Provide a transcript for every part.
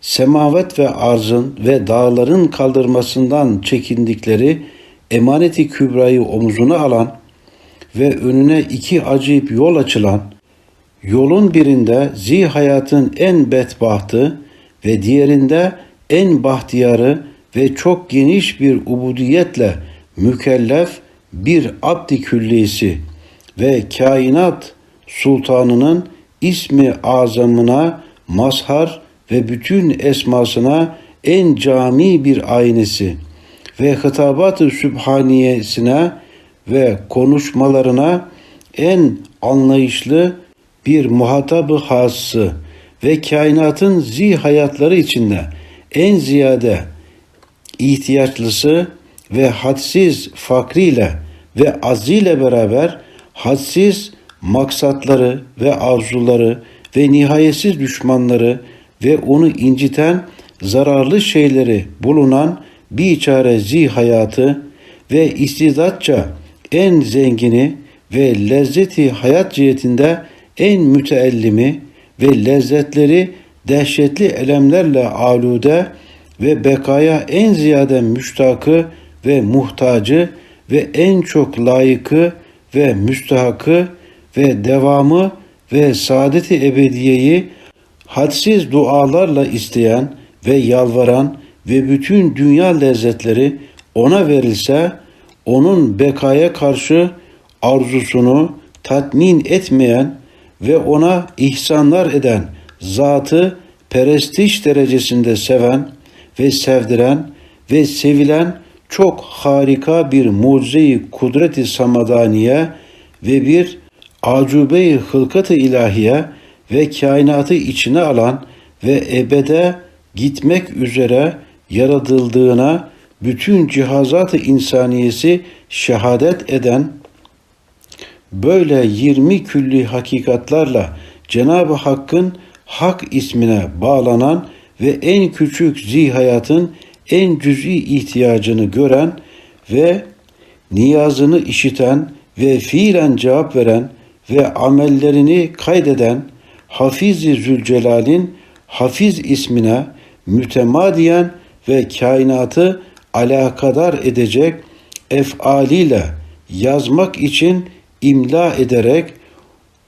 semavet ve arzın ve dağların kaldırmasından çekindikleri emaneti kübrayı omuzuna alan ve önüne iki acayip yol açılan, yolun birinde zi hayatın en bedbahtı ve diğerinde en bahtiyarı ve çok geniş bir ubudiyetle mükellef bir abdi küllisi ve kainat sultanının ismi azamına mazhar ve bütün esmasına en cami bir aynesi ve hitabat-ı sübhaniyesine ve konuşmalarına en anlayışlı bir muhatabı hası ve kainatın zi hayatları içinde en ziyade ihtiyaçlısı ve hadsiz fakriyle ve aziyle beraber hadsiz maksatları ve arzuları ve nihayetsiz düşmanları ve onu inciten zararlı şeyleri bulunan bir çare zi hayatı ve istidatça en zengini ve lezzeti hayat cihetinde en müteellimi ve lezzetleri dehşetli elemlerle alude ve bekaya en ziyade müştakı ve muhtacı ve en çok layıkı ve müstahakı ve devamı ve saadeti ebediyeyi hadsiz dualarla isteyen ve yalvaran ve bütün dünya lezzetleri ona verilse onun bekaya karşı arzusunu tatmin etmeyen ve ona ihsanlar eden zatı perestiş derecesinde seven ve sevdiren ve sevilen çok harika bir mucize-i kudret-i samadaniye ve bir acube-i hılkat-ı ilahiye ve kainatı içine alan ve ebede gitmek üzere yaratıldığına bütün cihazat-ı insaniyesi şehadet eden böyle 20 külli hakikatlarla Cenab-ı Hakk'ın hak ismine bağlanan ve en küçük zihayatın en cüz'i ihtiyacını gören ve niyazını işiten ve fiilen cevap veren ve amellerini kaydeden Hafiz-i Zülcelal'in Hafiz ismine mütemadiyen ve kainatı alakadar edecek efaliyle yazmak için imla ederek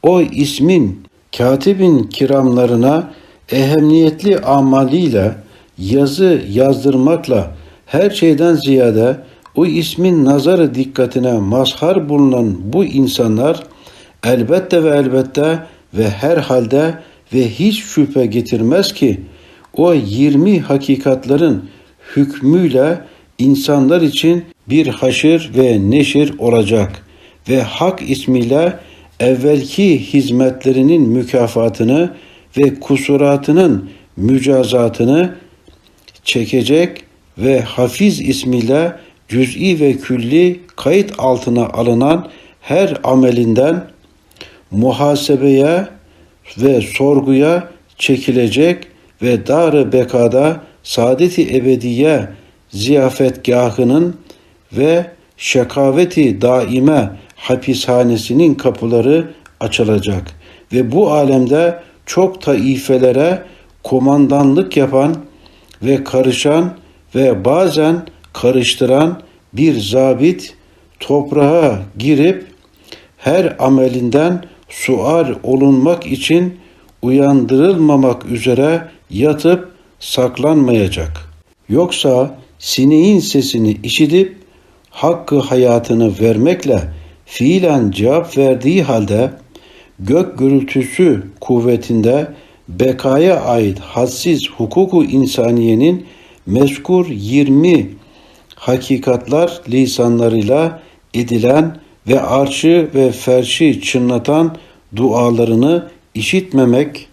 o ismin katibin kiramlarına ehemmiyetli amaliyle yazı yazdırmakla her şeyden ziyade o ismin nazarı dikkatine mazhar bulunan bu insanlar elbette ve elbette ve her halde ve hiç şüphe getirmez ki o 20 hakikatların hükmüyle insanlar için bir haşır ve neşir olacak. Ve hak ismiyle evvelki hizmetlerinin mükafatını ve kusuratının mücazatını çekecek ve Hafiz ismiyle cüz'i ve külli kayıt altına alınan her amelinden muhasebeye ve sorguya çekilecek ve dar-ı bekada saadeti ebediye ziyafetgahının ve şekaveti daime hapishanesinin kapıları açılacak ve bu alemde çok taifelere komandanlık yapan ve karışan ve bazen karıştıran bir zabit toprağa girip her amelinden sual olunmak için uyandırılmamak üzere yatıp saklanmayacak. Yoksa sineğin sesini işitip hakkı hayatını vermekle fiilen cevap verdiği halde gök gürültüsü kuvvetinde bekaya ait hadsiz hukuku insaniyenin mezkur 20 hakikatlar lisanlarıyla edilen ve arşı ve ferşi çınlatan dualarını işitmemek